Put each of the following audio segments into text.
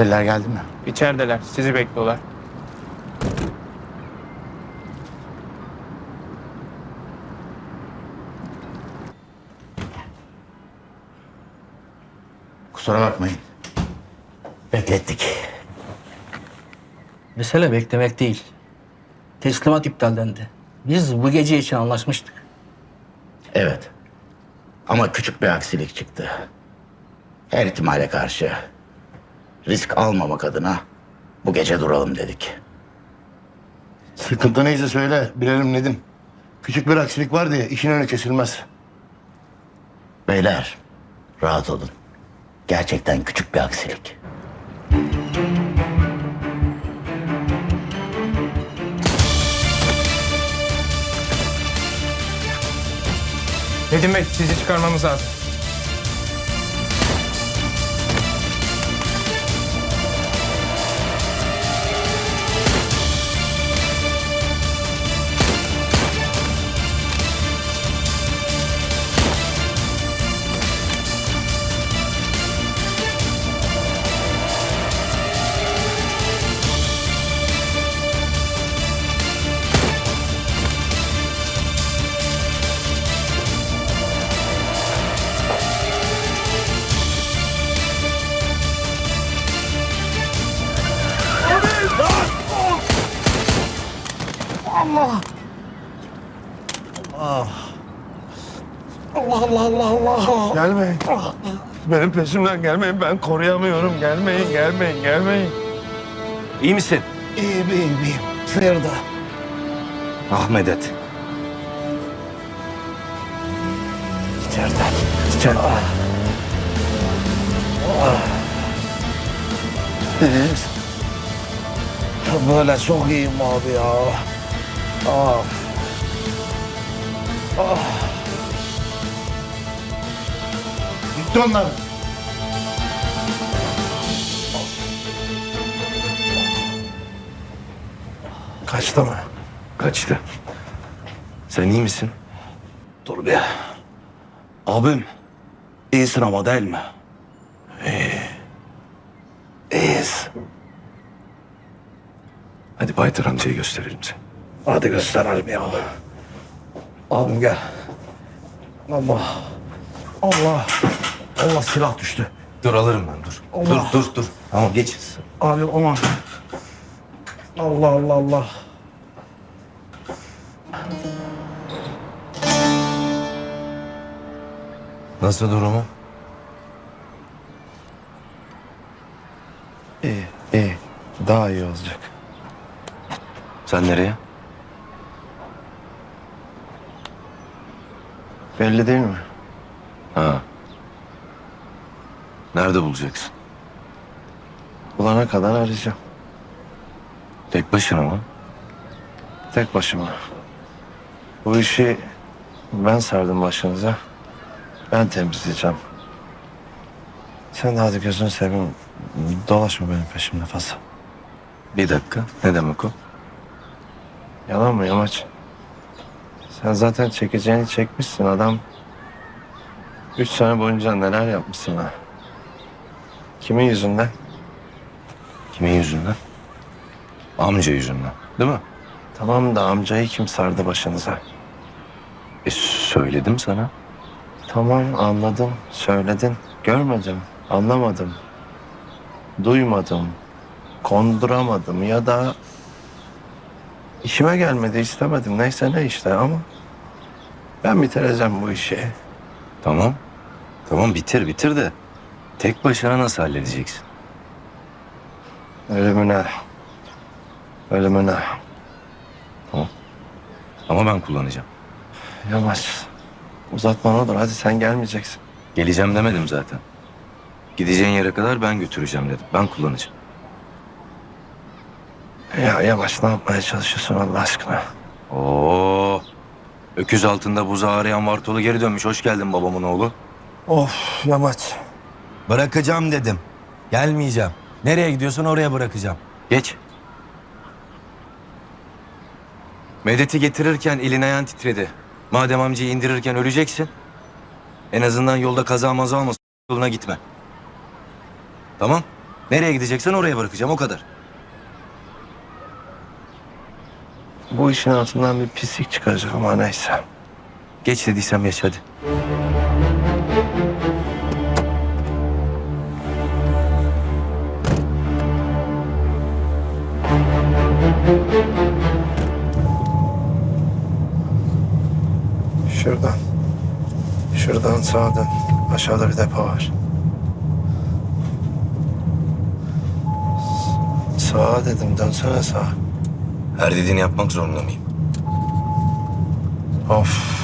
Müşteriler geldi mi? İçerideler. Sizi bekliyorlar. Kusura bakmayın. Beklettik. Mesele beklemek değil. Teslimat iptaldendi. Biz bu gece için anlaşmıştık. Evet. Ama küçük bir aksilik çıktı. Her ihtimale karşı risk almamak adına bu gece duralım dedik. Sıkıntı neyse söyle. Bilelim Nedim. Küçük bir aksilik var diye işin önü kesilmez. Beyler rahat olun. Gerçekten küçük bir aksilik. Nedim Bey sizi çıkarmamız lazım. Gelmeyin. Benim peşimden gelmeyin. Ben koruyamıyorum. Gelmeyin, gelmeyin, gelmeyin. İyi misin? İyiyim, iyiyim, iyiyim. Sıyırdı. Ah Medet. İçeriden. İçeriden. İyiyiz. Böyle çok iyiyim abi ya. Ah. Ah. Gitti onlar. Kaçtı mı? Kaçtı. Sen iyi misin? Dur bir. Abim, iyisin ama değil mi? İyi. İyiyiz. Hadi Baytar amcayı gösterelim seni. Hadi gösterelim ya. Abim gel. Allah. Allah. Allah silah düştü. Dur alırım ben dur. Allah. Dur dur dur. Tamam geç. Abi aman. Allah Allah Allah. Nasıl durumu? İyi, iyi. Daha iyi olacak. Sen nereye? Belli değil mi? Ha. Nerede bulacaksın? Bulana kadar arayacağım. Tek başına mı? Tek başıma. Bu işi ben sardım başınıza. Ben temizleyeceğim. Sen de hadi gözünü seveyim. Dolaşma benim peşimde fazla. Bir dakika. Ne demek o? Yalan mı yamaç? Sen zaten çekeceğini çekmişsin adam. Üç sene boyunca neler yapmışsın ha? Kimin yüzünden? Kimin yüzünden? Amca yüzünden. Değil mi? Tamam da amcayı kim sardı başınıza? E söyledim sana. Tamam anladım, söyledin. Görmedim, anlamadım. Duymadım, konduramadım ya da... işime gelmedi, istemedim. Neyse ne işte ama... Ben bitireceğim bu işi. Tamam. Tamam bitir bitir de. Tek başına nasıl halledeceksin? Ölümüne. Ölümüne. Ama ben kullanacağım. Yavaş. Uzatma ne olur. Hadi sen gelmeyeceksin. Geleceğim demedim zaten. Gideceğin yere kadar ben götüreceğim dedim. Ben kullanacağım. Ya yavaş ne yapmaya çalışıyorsun Allah aşkına? Oo. Öküz altında buzağı arayan Vartolu geri dönmüş. Hoş geldin babamın oğlu. Of yamaç. Bırakacağım dedim. Gelmeyeceğim. Nereye gidiyorsun oraya bırakacağım. Geç. Medet'i getirirken elin ayağın titredi. Madem amcayı indirirken öleceksin. En azından yolda kaza maza olmasın. Yoluna gitme. Tamam? Nereye gideceksen oraya bırakacağım o kadar. Bu işin altından bir pislik çıkacak ama neyse. Geç dediysem geç hadi. Şuradan. Şuradan sağa dön. Aşağıda bir depo var. Sağa dedim. Dönsene sağa. Her dediğini yapmak zorunda mıyım? Of.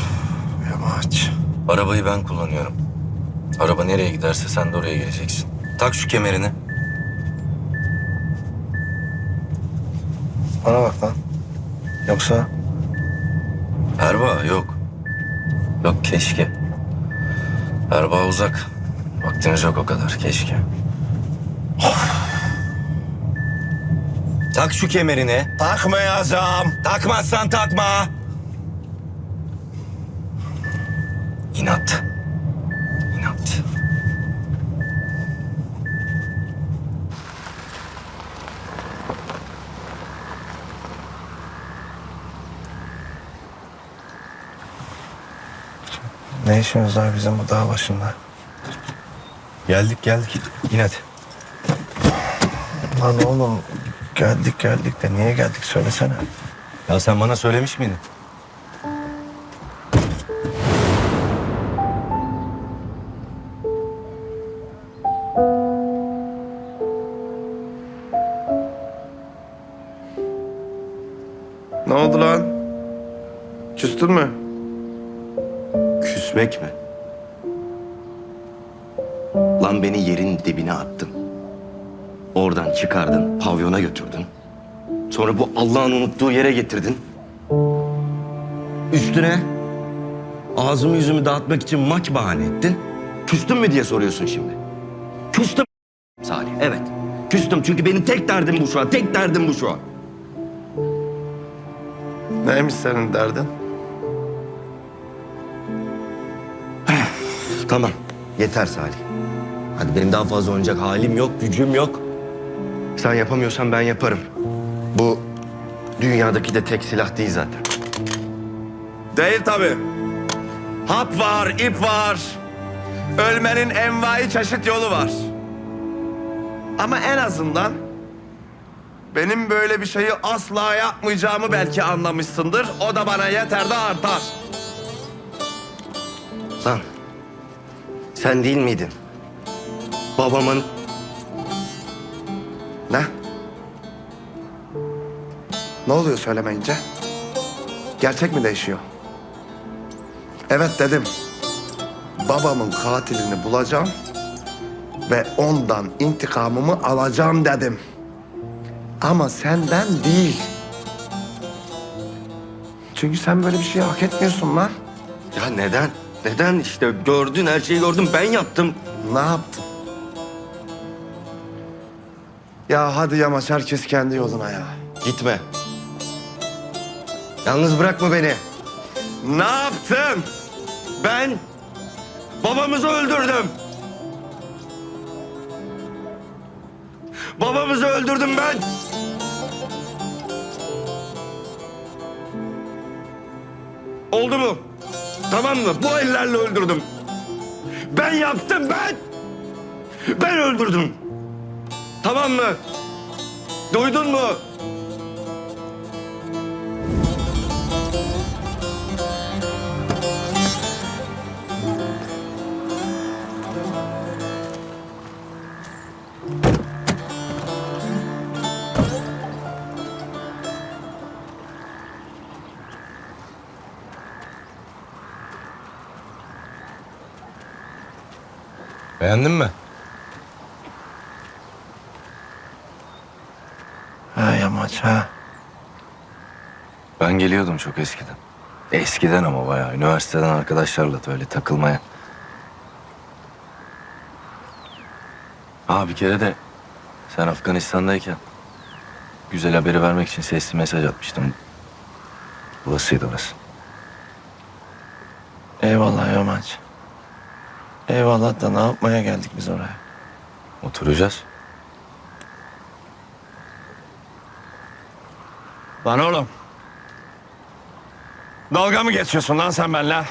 Yamaç. Arabayı ben kullanıyorum. Araba nereye giderse sen de oraya geleceksin. Tak şu kemerini. Bana bak lan. Yoksa Erbaa yok. Yok keşke. Erbaa uzak. Vaktimiz yok o kadar keşke. Tak şu kemerini. Takmayacağım. Takmazsan takma. İnat. Ne işimiz var bizim bu dağ başında? Geldik geldik. İn hadi. Lan oğlum geldik geldik de niye geldik söylesene. Ya sen bana söylemiş miydin? Mi? Lan beni yerin dibine attın. Oradan çıkardın, pavyona götürdün. Sonra bu Allah'ın unuttuğu yere getirdin. Üstüne ağzımı yüzümü dağıtmak için maç bahane ettin. Küstün mü diye soruyorsun şimdi. Küstüm Salih, evet. Küstüm çünkü benim tek derdim bu şu an. Tek derdim bu şu an. Neymiş senin derdin? Tamam, yeter Salih. Hadi benim daha fazla oynayacak halim yok, gücüm yok. Sen yapamıyorsan ben yaparım. Bu dünyadaki de tek silah değil zaten. Değil tabii. Hap var, ip var. Ölmenin envai çeşit yolu var. Ama en azından benim böyle bir şeyi asla yapmayacağımı belki anlamışsındır. O da bana yeter de artar. Lan sen değil miydin? Babamın... Ne? Ne oluyor söylemeyince? Gerçek mi değişiyor? Evet dedim. Babamın katilini bulacağım ve ondan intikamımı alacağım dedim. Ama senden değil. Çünkü sen böyle bir şey hak etmiyorsun lan. Ya neden? Neden? İşte gördün her şeyi gördüm ben yaptım. Ne yaptın? Ya hadi yamaç herkes kendi yoluna ya. Gitme. Yalnız bırakma beni. Ne yaptın? Ben babamızı öldürdüm. Babamızı öldürdüm ben. Oldu mu? Tamam mı? Bu ellerle öldürdüm. Ben yaptım ben. Ben öldürdüm. Tamam mı? Duydun mu? Beğendin mi? Ha yamaç ha. Ben geliyordum çok eskiden. Eskiden ama bayağı. Üniversiteden arkadaşlarla da öyle takılmaya. Ha bir kere de sen Afganistan'dayken güzel haberi vermek için sesli mesaj atmıştım. Burasıydı orası. Eyvallah yamaç. Eyvallah da ne yapmaya geldik biz oraya? Oturacağız. Lan oğlum. Dalga mı geçiyorsun lan sen benimle?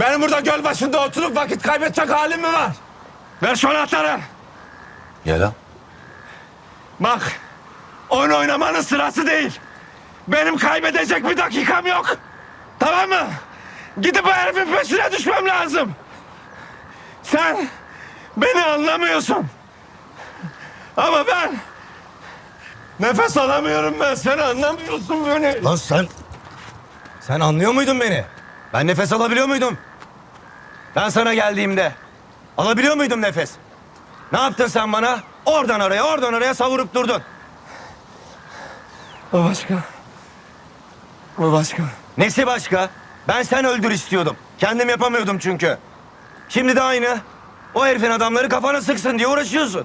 Benim burada göl başında oturup vakit kaybedecek halim mi var? Ver şu anahtarı. Gel al. Bak, oyun oynamanın sırası değil. Benim kaybedecek bir dakikam yok. Tamam mı? Gidip bu herifin peşine düşmem lazım. Sen beni anlamıyorsun. Ama ben nefes alamıyorum ben. Sen anlamıyorsun beni. Lan sen... Sen anlıyor muydun beni? Ben nefes alabiliyor muydum? Ben sana geldiğimde alabiliyor muydum nefes? Ne yaptın sen bana? Oradan oraya, oradan oraya savurup durdun. Bu başka. Bu başka. Nesi başka? Ben sen öldür istiyordum. Kendim yapamıyordum çünkü. Şimdi de aynı. O herifin adamları kafana sıksın diye uğraşıyorsun.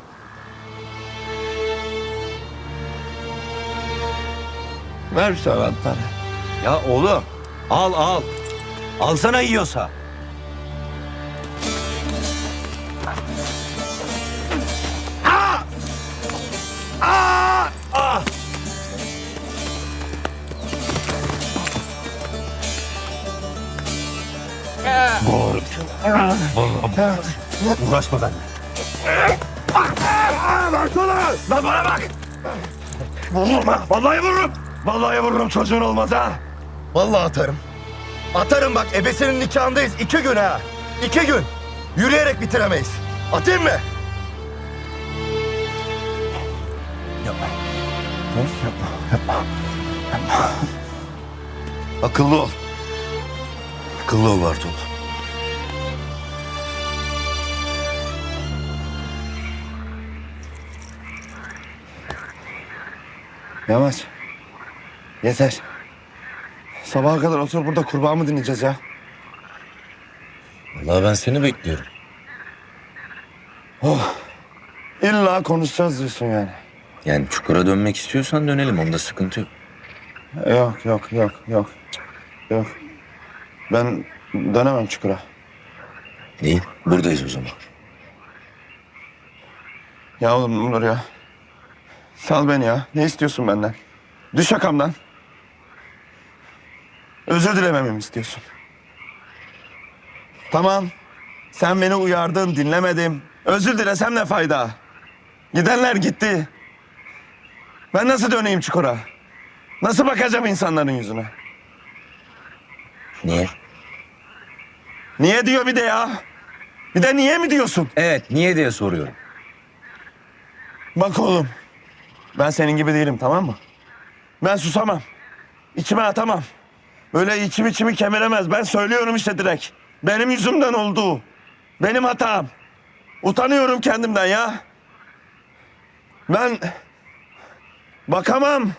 Ver şu anahtarı. Ya oğlum al al. Alsana yiyorsa. Uğraşma benimle. Lan bana bak. Vururum ha. Vallahi vururum. Vallahi vururum çocuğun olmaz ha. Vallahi atarım. Atarım bak ebesinin nikahındayız. iki gün ha. İki gün. Yürüyerek bitiremeyiz. Atayım mı? Yapma. Yapma. Yapma. Yapma. Akıllı ol. Akıllı ol Bartol. Yavaş. Yeter. Sabaha kadar otur burada kurbağa mı dinleyeceğiz ya? Vallahi ben seni bekliyorum. İlla konuşacağız diyorsun yani. Yani çukura dönmek istiyorsan dönelim. Onda sıkıntı yok. Yok yok yok yok. Yok. Ben dönemem çukura. İyi. Buradayız o zaman. Ya oğlum Nur ya. Sal beni ya. Ne istiyorsun benden? Düş yakamdan. Özür dilememi mi istiyorsun? Tamam. Sen beni uyardın, dinlemedim. Özür dilesem ne fayda? Gidenler gitti. Ben nasıl döneyim çukura? Nasıl bakacağım insanların yüzüne? Niye? Niye diyor bir de ya? Bir de niye mi diyorsun? Evet niye diye soruyorum. Bak oğlum. Ben senin gibi değilim tamam mı? Ben susamam. İçime atamam. Böyle içim içimi kemiremez. Ben söylüyorum işte direkt. Benim yüzümden oldu. Benim hatam. Utanıyorum kendimden ya. Ben bakamam.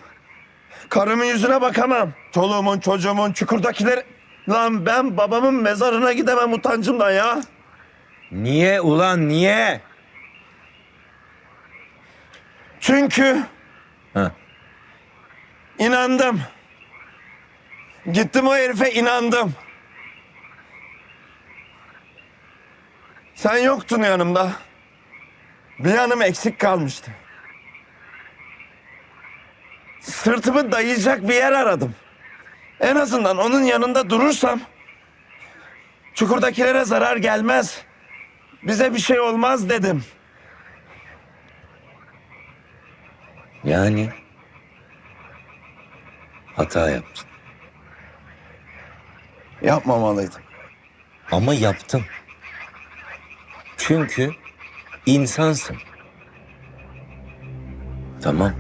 Karımın yüzüne bakamam. Çoluğumun, çocuğumun, çukurdakiler... Lan ben babamın mezarına gidemem utancımdan ya. Niye ulan niye? Çünkü Ha. inandım. Gittim o herife inandım. Sen yoktun yanımda. Bir yanım eksik kalmıştı. Sırtımı dayayacak bir yer aradım. En azından onun yanında durursam çukurdakilere zarar gelmez. Bize bir şey olmaz dedim. Yani hata yaptın. Yapmamalıydım. Ama yaptın. Çünkü insansın. Tamam.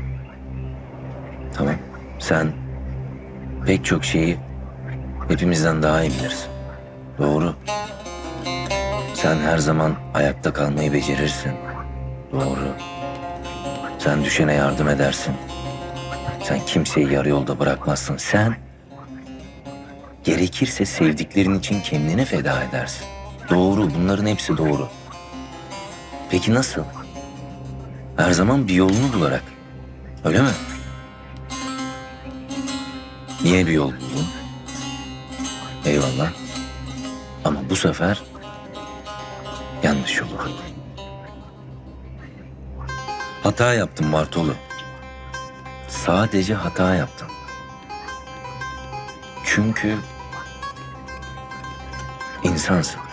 Tamam. Sen pek çok şeyi hepimizden daha iyi bilirsin. Doğru. Sen her zaman ayakta kalmayı becerirsin. Doğru. Sen düşene yardım edersin. Sen kimseyi yarı yolda bırakmazsın. Sen gerekirse sevdiklerin için kendini feda edersin. Doğru, bunların hepsi doğru. Peki nasıl? Her zaman bir yolunu bularak. Öyle mi? Niye bir yol buldun? Eyvallah. Ama bu sefer yanlış yolu buldun. Hata yaptın Martolu. Sadece hata yaptın. Çünkü insansın.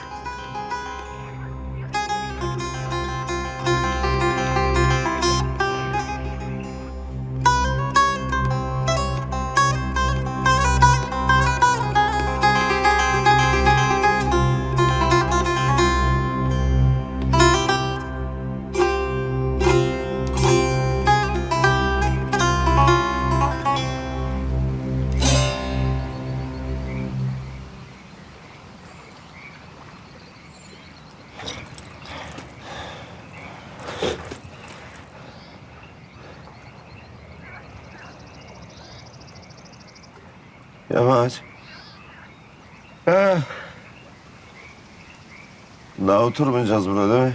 Oturmayacağız burada değil mi?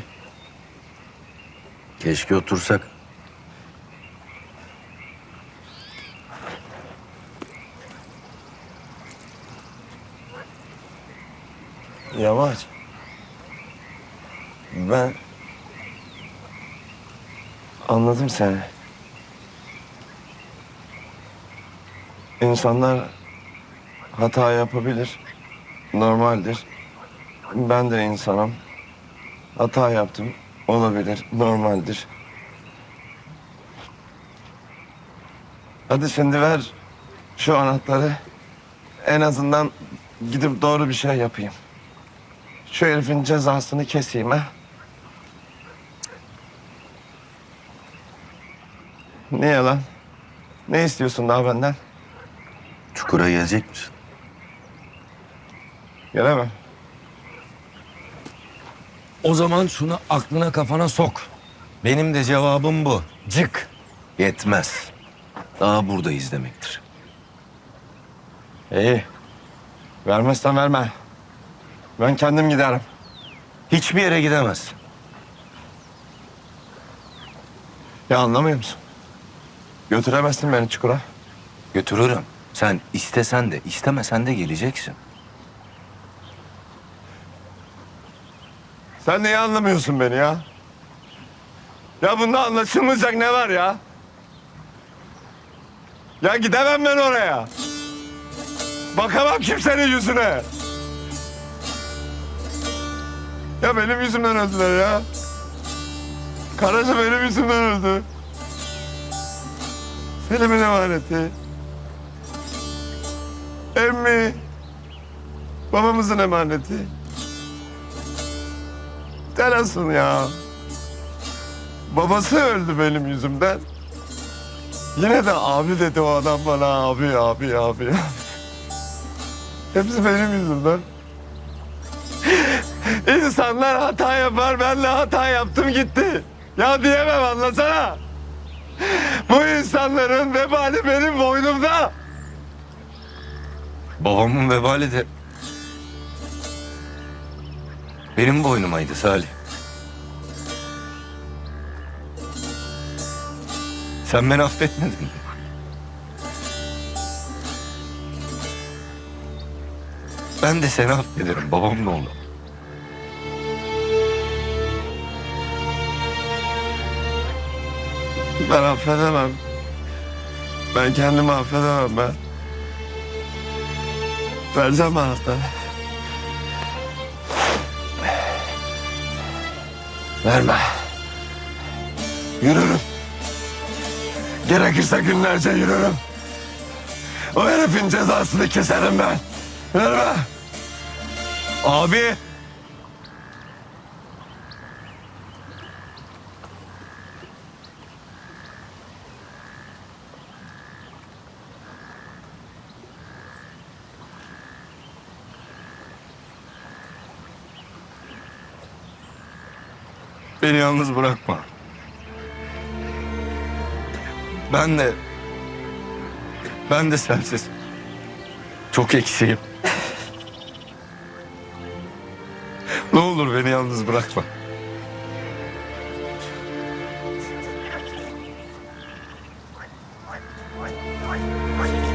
Keşke otursak. Yamaç. Ben anladım seni. İnsanlar hata yapabilir. Normaldir. Ben de insanım. Hata yaptım. Olabilir. Normaldir. Hadi şimdi ver şu anahtarı. En azından gidip doğru bir şey yapayım. Şu herifin cezasını keseyim ha. Niye lan? Ne istiyorsun daha benden? Çukura gelecek misin? Gelemem. O zaman şunu aklına kafana sok. Benim de cevabım bu. Cık. Yetmez. Daha buradayız demektir. İyi. Vermezsen verme. Ben kendim giderim. Hiçbir yere gidemez. Ya anlamıyor musun? Götüremezsin beni çukura. Götürürüm. Sen istesen de istemesen de geleceksin. Sen niye anlamıyorsun beni ya? Ya bunda anlaşılmayacak ne var ya? Ya gidemem ben oraya. Bakamam kimsenin yüzüne. Ya benim yüzümden öldüler ya. Karaca benim yüzümden öldü. Selim'in emaneti. Emmi. Babamızın emaneti. Terasın ya. Babası öldü benim yüzümden. Yine de abi dedi o adam bana abi abi abi. Hepsi benim yüzümden. İnsanlar hata yapar ben de hata yaptım gitti. Ya diyemem anlasana. Bu insanların vebali benim boynumda. Babamın vebali de benim boynumaydı Salih. Sen beni affetmedin? Ben de seni affederim babam ne olur. Ben affedemem. Ben kendimi affedemem ben. Vereceğim anahtarı. Verme. Yürürüm. Gerekirse günlerce yürürüm. O herifin cezasını keserim ben. Verme. Abi. Beni yalnız bırakma. Ben de... Ben de sensiz. Çok eksiğim. ne olur beni yalnız bırakma. Wait, wait.